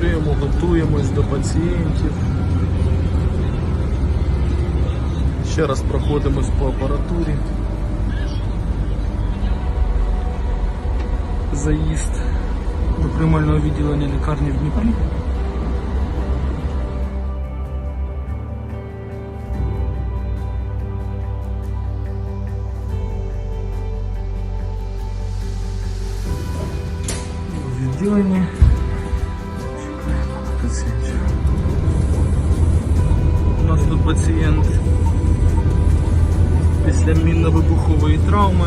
створюємо, готуємось до пацієнтів. Ще раз проходимось по апаратурі. Заїзд до приймального відділення лікарні в Дніпрі. Відділення. У нас тут пацієнт після мінно-вибухової травми,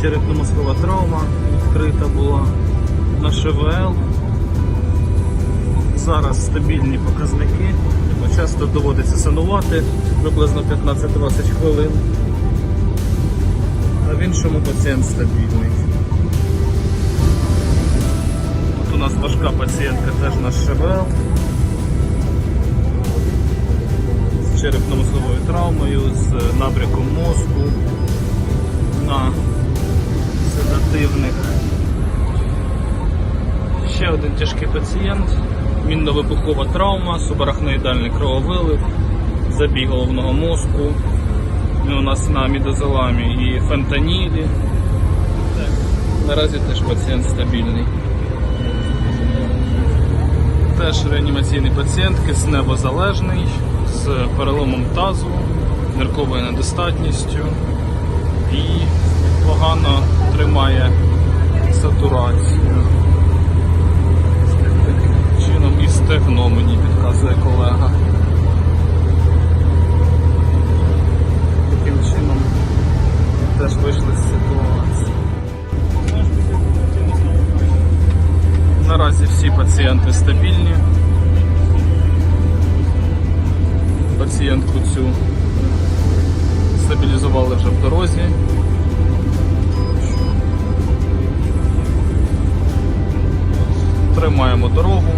черепно-мозкова травма відкрита була на ШВЛ. Зараз стабільні показники, часто доводиться санувати приблизно 15-20 хвилин. А в іншому пацієнт стабільний. У нас важка пацієнтка теж на ШВЛ. З черепно-мозговою травмою, з набряком мозку на седативних. Ще один тяжкий пацієнт. Мінно-вибухова травма, субарахноїдальний крововилив, забій головного мозку. У нас на мідозоламі і фентанілі. Наразі теж пацієнт стабільний. Теж реанімаційний пацієнт, кисневозалежний, з переломом тазу, нирковою недостатністю і погано тримає сатурацію. Чином і стегно мені підказує колега. Таким чином теж вийшли з ситуації. Наразі всі пацієнти стабілізували вже в дорозі. Тримаємо дорогу.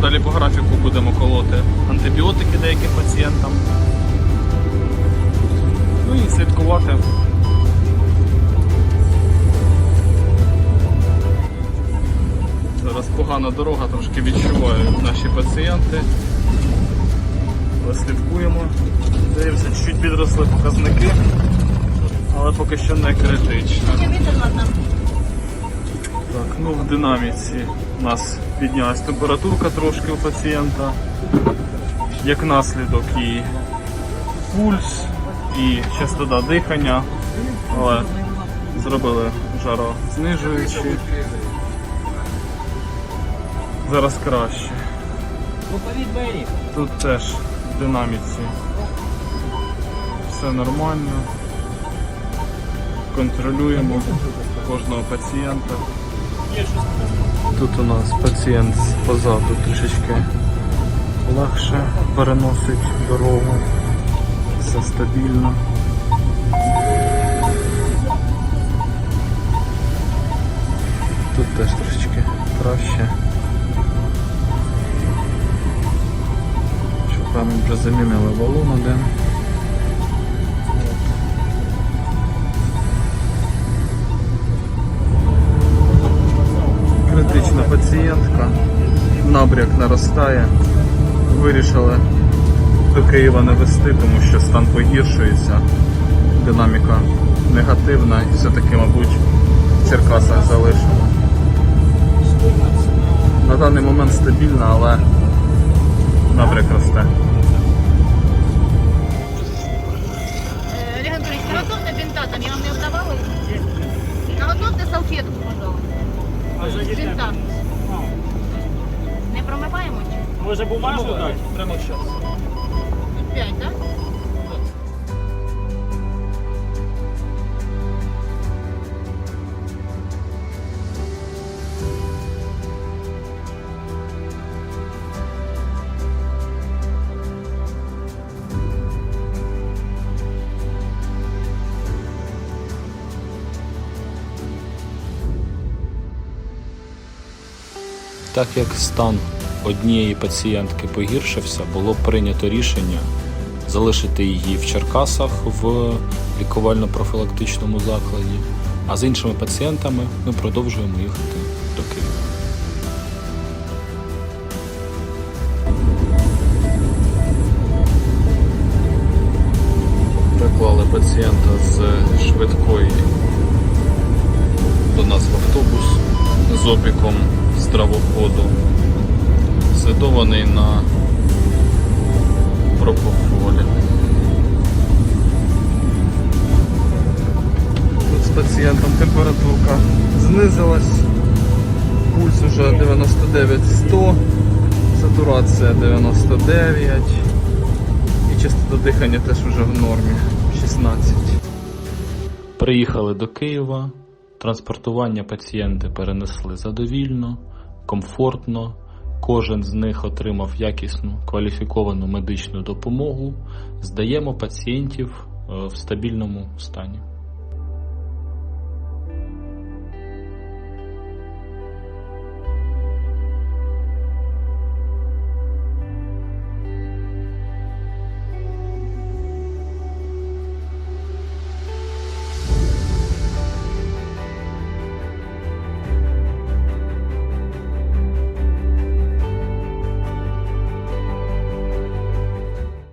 Далі по графіку будемо колоти антибіотики деяким пацієнтам. Ну і слідкувати. Зараз погана дорога, трошки відчувають наші пацієнти. Слідкуємо. Дивимося, чуть підросли показники, але поки що не критично. Так, ну в динаміці у нас піднялась температурка трошки у пацієнта. Як наслідок і пульс, і частота дихання, але зробили жарознижуючі. Зараз краще. Тут теж динаміці все нормально. Контролюємо кожного пацієнта. Тут у нас пацієнт позаду трішечки легше переносить дорогу. Все стабільно. Тут теж трошечки краще. Шукаємо вже замінили валун один. Критична пацієнтка, набряк наростає. Вирішили до Києва не вести, тому що стан погіршується, динаміка негативна і все-таки, мабуть, в Черкасах залишимо. На даний момент стабільна, але набряк росте. Наготовьте салфетку, пожалуйста. Бинта. Не промиваємо чи? Може бумажку дати? Прямо зараз. Тут п'ять, так? Так як стан однієї пацієнтки погіршився, було прийнято рішення залишити її в Черкасах в лікувально-профілактичному закладі А з іншими пацієнтами ми продовжуємо їхати до Києва. Приклали пацієнта з швидкої до нас в автобус з опіком здравоходу, седований на пропофолі. Тут з пацієнтом температурка знизилась, пульс уже 99-100, сатурація 99 і частота дихання теж вже в нормі. 16. Приїхали до Києва, транспортування пацієнти перенесли задовільно, комфортно. Кожен з них отримав якісну кваліфіковану медичну допомогу. Здаємо пацієнтів е, в стабільному стані.